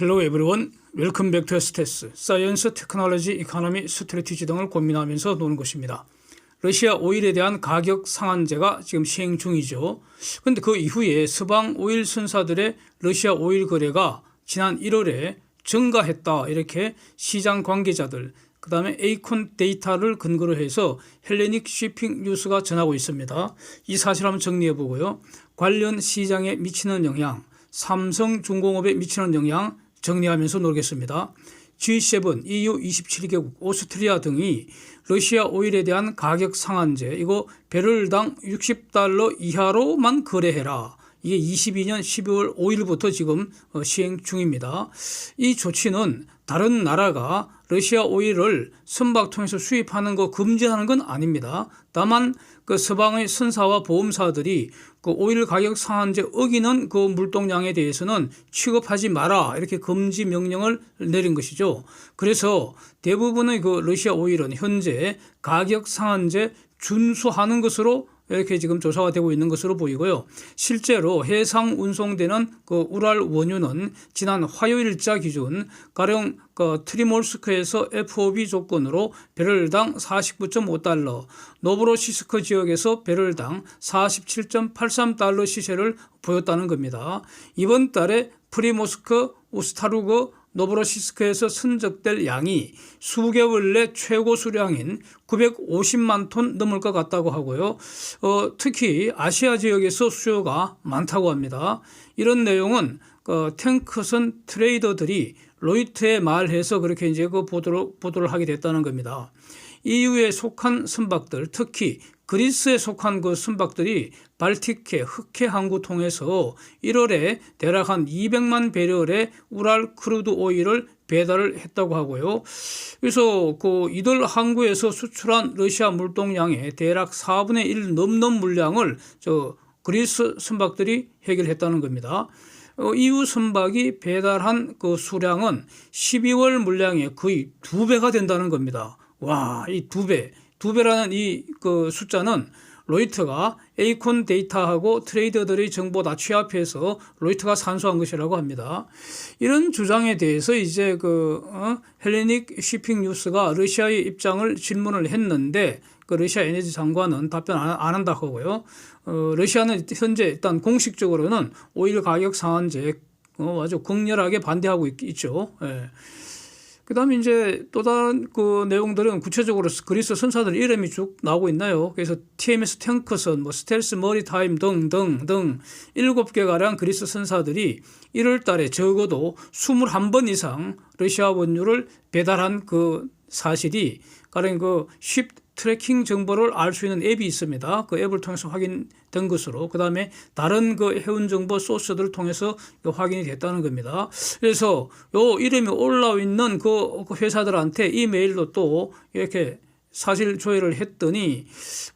Hello everyone. Welcome back to STS. 사이언스, 테크놀로지, 이코노미, 스트레티지 등을 고민하면서 노는 것입니다. 러시아 오일에 대한 가격 상한제가 지금 시행 중이죠. 그런데 그 이후에 서방 오일 선사들의 러시아 오일 거래가 지난 1월에 증가했다. 이렇게 시장 관계자들, 그 다음에 에이콘 데이터를 근거로 해서 헬레닉 쉬핑 뉴스가 전하고 있습니다. 이 사실 한번 정리해 보고요. 관련 시장에 미치는 영향, 삼성중공업에 미치는 영향 정리하면서 놀겠습니다. G7, EU 27개국, 오스트리아 등이 러시아 오일에 대한 가격 상한제, 이거 배럴당 60달러 이하로만 거래해라. 이게 22년 12월 5일부터 지금 어, 시행 중입니다. 이 조치는 다른 나라가 러시아 오일을 선박 통해서 수입하는 거 금지하는 건 아닙니다. 다만 그 서방의 선사와 보험사들이 그 오일 가격 상한제 어기는 그 물동량에 대해서는 취급하지 마라 이렇게 금지 명령을 내린 것이죠. 그래서 대부분의 그 러시아 오일은 현재 가격 상한제 준수하는 것으로 이렇게 지금 조사가 되고 있는 것으로 보이고요. 실제로 해상 운송되는 그 우랄 원유는 지난 화요일자 기준 가령 그 트리몰스크에서 FOB 조건으로 배럴당 49.5달러, 노브로시스크 지역에서 배럴당 47.83달러 시세를 보였다는 겁니다. 이번 달에 프리모스크, 우스타루그, 노브로시스크에서 선적될 양이 수개월 내 최고 수량인 950만 톤 넘을 것 같다고 하고요. 어, 특히 아시아 지역에서 수요가 많다고 합니다. 이런 내용은 그 탱크선 트레이더들이 로이트에 말해서 그렇게 이제 그 보도를, 보도를 하게 됐다는 겁니다. EU에 속한 선박들, 특히 그리스에 속한 그 선박들이 발틱해 흑해 항구 통해서 1월에 대략 한 200만 배럴의 우랄 크루드 오일을 배달을 했다고 하고요. 그래서 그 이들 항구에서 수출한 러시아 물동량의 대략 4분의 1 넘는 물량을 저 그리스 선박들이 해결했다는 겁니다. 어, EU 선박이 배달한 그 수량은 12월 물량의 거의 두 배가 된다는 겁니다. 와, 이 두 배. 두 배라는 이 그 숫자는 로이터가 에이콘 데이터하고 트레이더들의 정보 다 취합해서 로이터가 산수한 것이라고 합니다. 이런 주장에 대해서 이제 그 어, 헬레닉 쉬핑 뉴스가 러시아의 입장을 질문을 했는데 그 러시아 에너지 장관은 답변 안, 안 한다 하고요. 어, 러시아는 현재 일단 공식적으로는 오일 가격 상한제 어, 아주 극렬하게 반대하고 있, 죠 예. 그 다음에 이제 또 다른 그 내용들은 구체적으로 그리스 선사들 이름이 쭉 나오고 있나요? 그래서 TMS 탱커선, 뭐 스텔스 머리타임 등등 등 일곱 개 가량 그리스 선사들이 1월 달에 적어도 21번 이상 러시아 원유를 배달한 그 사실이 가령 그 쉽 트래킹 정보를 알 수 있는 앱이 있습니다. 그 앱을 통해서 확인된 것으로 그 다음에 다른 그 해운 정보 소스들을 통해서 확인이 됐다는 겁니다. 그래서 요 이름이 올라와 있는 그 회사들한테 이메일로 또 이렇게 사실 조회를 했더니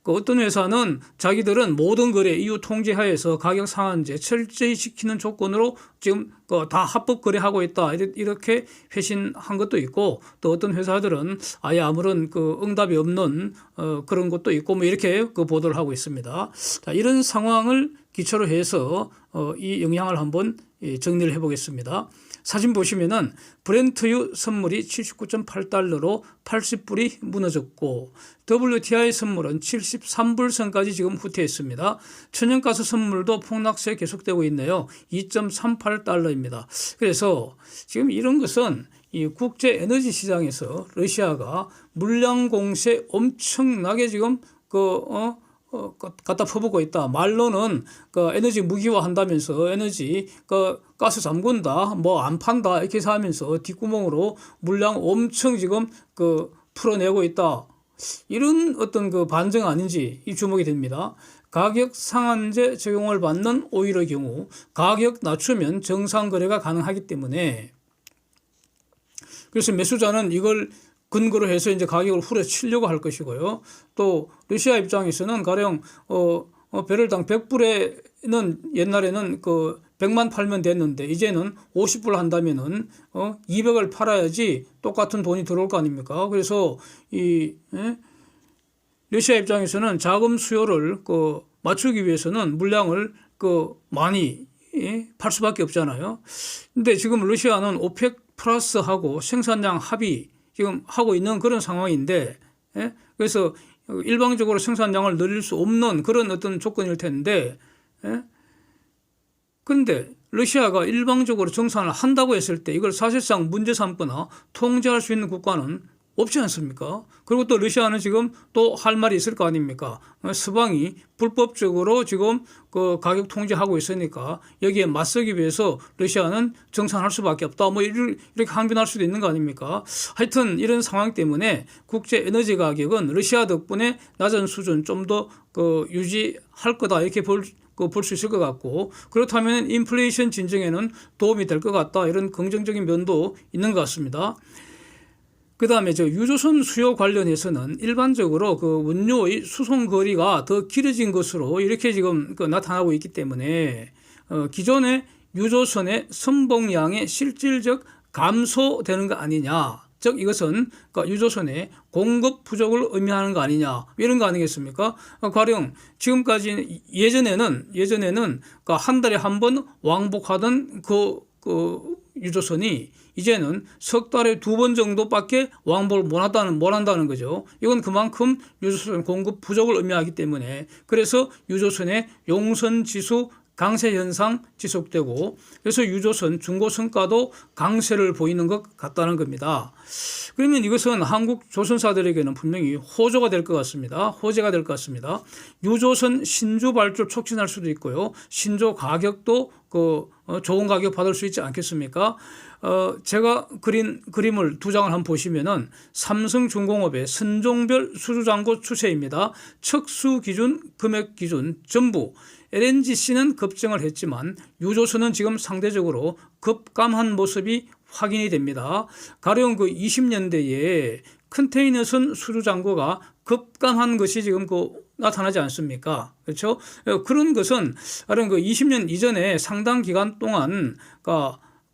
그 어떤 회사는 자기들은 모든 거래 이유 통제하에서 가격 상한제 철저히 지키는 조건으로 지금 그다 합법 거래하고 있다 이렇게 회신한 것도 있고 또 어떤 회사들은 아예 아무런 그 응답이 없는 어 그런 것도 있고 뭐 이렇게 그 보도를 하고 있습니다. 자, 이런 상황을 기초로 해서 어이 영향을 한번 예, 정리를 해보겠습니다. 사진 보시면은 브렌트유 선물이 79.8달러로 80불이 무너졌고 WTI 선물은 73불 선까지 지금 후퇴했습니다. 천연가스 선물도 폭락세 계속되고 있네요. 2.38달러입니다. 그래서 지금 이런 것은 이 국제 에너지 시장에서 러시아가 물량 공세 엄청나게 지금 그 어, 어, 갖다 퍼붓고 있다. 말로는 그 에너지 무기화 한다면서 에너지 그 가스 잠근다, 뭐 안 판다 이렇게 하면서 뒷구멍으로 물량 엄청 지금 그 풀어내고 있다. 이런 어떤 그 반증 아닌지 이 주목이 됩니다. 가격 상한제 적용을 받는 오일의 경우 가격 낮추면 정상 거래가 가능하기 때문에 그래서 매수자는 이걸 근거로 해서 이제 가격을 후려치려고 할 것이고요. 또 러시아 입장에서는 가령 어, 어 배럴당 100불에는 옛날에는 그 100만 팔면 됐는데 이제는 50불 한다면은 어 200을 팔아야지 똑같은 돈이 들어올 거 아닙니까? 그래서 이 예? 러시아 입장에서는 자금 수요를 그 맞추기 위해서는 물량을 그 많이 예, 팔 수밖에 없잖아요. 근데 지금 러시아는 오펙 플러스하고 생산량 합의 지금 하고 있는 그런 상황인데 예? 그래서 일방적으로 생산량을 늘릴 수 없는 그런 어떤 조건일 텐데 예? 근데 러시아가 일방적으로 정산을 한다고 했을 때 이걸 사실상 문제 삼거나 통제할 수 있는 국가는 없지 않습니까? 그리고 또 러시아는 지금 또 할 말이 있을 거 아닙니까? 어, 서방이 불법적으로 지금 그 가격 통제하고 있으니까 여기에 맞서기 위해서 러시아는 정산할 수밖에 없다. 뭐 이렇게 항변할 수도 있는 거 아닙니까? 하여튼 이런 상황 때문에 국제 에너지 가격은 러시아 덕분에 낮은 수준 좀 더 그 유지할 거다 이렇게 볼그볼수 있을 것 같고 그렇다면 인플레이션 진정에는 도움이 될 것 같다 이런 긍정적인 면도 있는 것 같습니다. 그 다음에 저 유조선 수요 관련해서는 일반적으로 그 원료의 수송 거리가 더 길어진 것으로 이렇게 지금 그 나타나고 있기 때문에 어, 기존의 유조선의 선봉량의 실질적 감소되는 거 아니냐. 즉 이것은 그 유조선의 공급 부족을 의미하는 거 아니냐 이런 거 아니겠습니까? 어, 가령 지금까지 예전에는 예전에는 그한 달에 한 번 왕복하던 그, 그 유조선이 이제는 석 달에 두 번 정도밖에 왕복을 못 한다는, 못 한다는 거죠. 이건 그만큼 유조선 공급 부족을 의미하기 때문에 그래서 유조선의 용선 지수 강세 현상 지속되고 그래서 유조선 중고 성과도 강세를 보이는 것 같다는 겁니다. 그러면 이것은 한국 조선사들에게는 분명히 호조가 될 것 같습니다. 호재가 될 것 같습니다. 유조선 신조 발주 촉진할 수도 있고요. 신조 가격도 그 어, 좋은 가격 받을 수 있지 않겠습니까? 어, 제가 그린 그림을 두 장을 한번 보시면은 삼성중공업의 선종별 수주잔고 추세입니다. 척수 기준, 금액 기준 전부 LNGC는 급증을 했지만 유조선은 지금 상대적으로 급감한 모습이 확인이 됩니다. 가령 그 20년대에 컨테이너선 수주잔고가 급감한 것이 지금 그 나타나지 않습니까? 그렇죠? 그런 것은 다른 그 20년 이전에 상당 기간 동안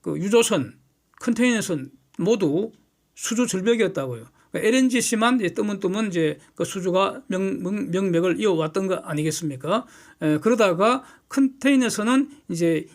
그 유조선, 컨테이너선 모두 수주 절벽이었다고요. LNGC만 뜨문뜨문 이제 그 수주가 명, 명, 맥을 이어왔던 거 아니겠습니까? 에, 그러다가 컨테이너선은 이제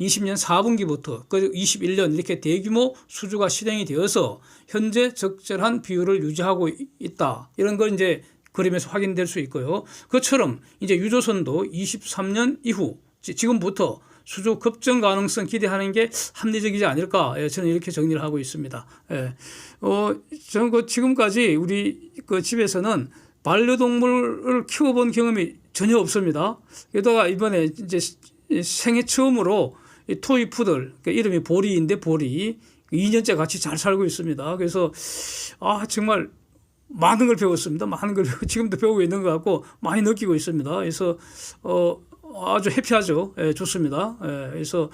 20년 4분기부터 그 21년 이렇게 대규모 수주가 실행이 되어서 현재 적절한 비율을 유지하고 있다. 이런 걸 이제 그림에서 확인될 수 있고요. 그처럼 이제 유조선도 23년 이후 지금부터 수주 급증 가능성 기대하는 게 합리적이지 않을까 예, 저는 이렇게 정리를 하고 있습니다. 예. 어, 저는 그 지금까지 우리 그 집에서는 반려동물을 키워본 경험이 전혀 없습니다. 게다가 이번에 이제 생애 처음으로 이 토이 푸들 그 이름이 보리인데 보리 2년째 같이 잘 살고 있습니다. 그래서 아 정말 많은 걸 배웠습니다. 많은 걸 지금도 배우고 있는 것 같고 많이 느끼고 있습니다. 그래서 어 아주 해피하죠. 예, 좋습니다. 예, 그래서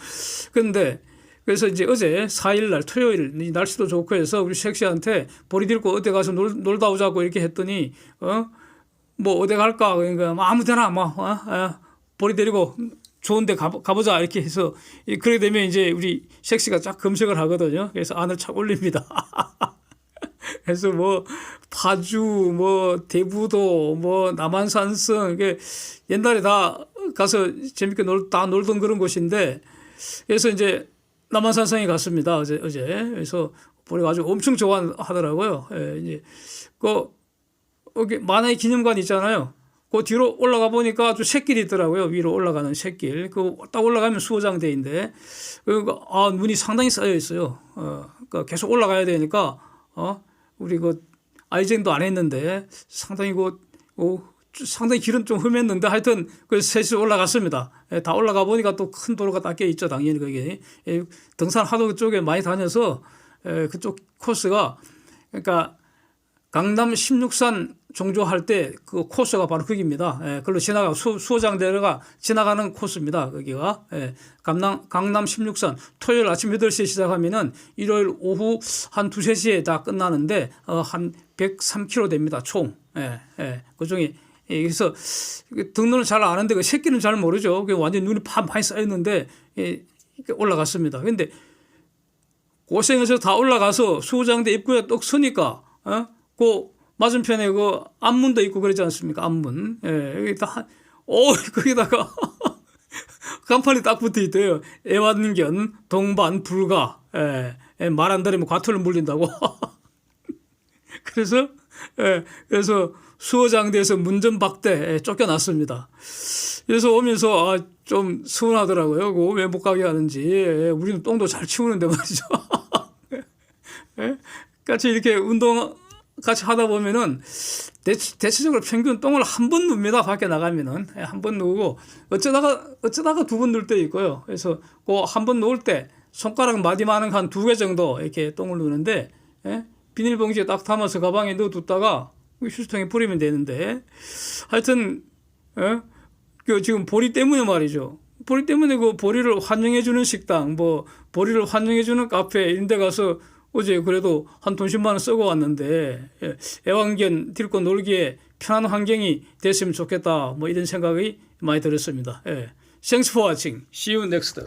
근데 그래서 이제 어제 4일 날 토요일 날씨도 좋고 해서 우리 섹시한테 보리 들고 어디 가서 놀, 놀다 오자고 이렇게 했더니 어뭐 어디 갈까 그러니까 뭐 아무 데나 뭐 어? 어, 보리 데리고 좋은데 가보자 이렇게 해서 그렇게 되면 이제 우리 섹시가 쫙 검색을 하거든요. 그래서 안을 착 올립니다. 그래서 뭐 파주, 뭐 대부도, 뭐 남한산성 이게 옛날에 다 가서 재밌게 놀, 다 놀던 그런 곳인데 그래서 이제 남한산성에 갔습니다. 어제 어제 그래서 보니까 아주 엄청 좋아하더라고요. 예, 이제 그 여기 만화의 기념관 있잖아요. 그 뒤로 올라가 보니까 아주 샛길이 있더라고요. 위로 올라가는 샛길. 그 딱 올라가면 수호장대인데, 그, 아, 눈이 상당히 쌓여 있어요. 어, 그러니까 계속 올라가야 되니까, 어, 우리 그, 아이젠도 안 했는데, 상당히 그, 어, 상당히 길은 좀 험했는데 하여튼 그 셋이 올라갔습니다. 예, 다 올라가 보니까 또 큰 도로가 닦여 있죠. 당연히 그게. 예, 등산 하도 쪽에 많이 다녀서 예, 그쪽 코스가 그러니까 강남 16산 종조할 때 그 코스가 바로 거기입니다. 예, 그걸로 지나가 수, 수호장대로가 지나가는 코스입니다. 거기가 예, 강남 강남 16산 토요일 아침 8시에 시작하면은 일요일 오후 한 2, 3시에 다 끝나는데 어, 한 103km 됩니다. 총. 예, 예. 그중에 예, 그래서 등로는 잘 아는데 그 새끼는 잘 모르죠. 그 완전 눈이 파 많이 쌓였는데 예, 올라갔습니다. 근데 고생해서 다 올라가서 수호장대 입구에 똑 서니까 어? 그 맞은편에 그 앞문도 있고 그러지 않습니까? 앞문. 예, 여기 다, 오, 거기다가 간판이 딱 붙어 있대요. 애완견 동반 불가. 예, 예, 말안 들으면 과투를 물린다고. 그래서 예, 그래서 수호장대에서 문전박대 예, 쫓겨났습니다. 그래서 오면서 아, 좀 서운하더라고요. 그거 왜못 가게 하는지. 예, 우리는 똥도 잘 치우는데 말이죠. 예? 같이 이렇게 운동 같이 하다 보면은 대체, 대체적으로 평균 똥을 한 번 눕니다. 밖에 나가면은 예, 한번 누우고 어쩌다가 어쩌다가 두 번 누울 때 있고요. 그래서 그 한 번 누울 때 손가락 마디만한 한 두 개 정도 이렇게 똥을 누는데 예? 비닐봉지에 딱 담아서 가방에 넣어뒀다가 휴지통에 뿌리면 되는데 하여튼 예? 그 지금 보리 때문에 말이죠. 보리 때문에 그 보리를 환영해주는 식당, 뭐 보리를 환영해주는 카페 이런 데 가서 어제 그래도 한돈 10만 원 쓰고 왔는데 예, 애완견 데리고 놀기에 편한 환경이 됐으면 좋겠다. 뭐 이런 생각이 많이 들었습니다. 예. Thanks for watching. See you next.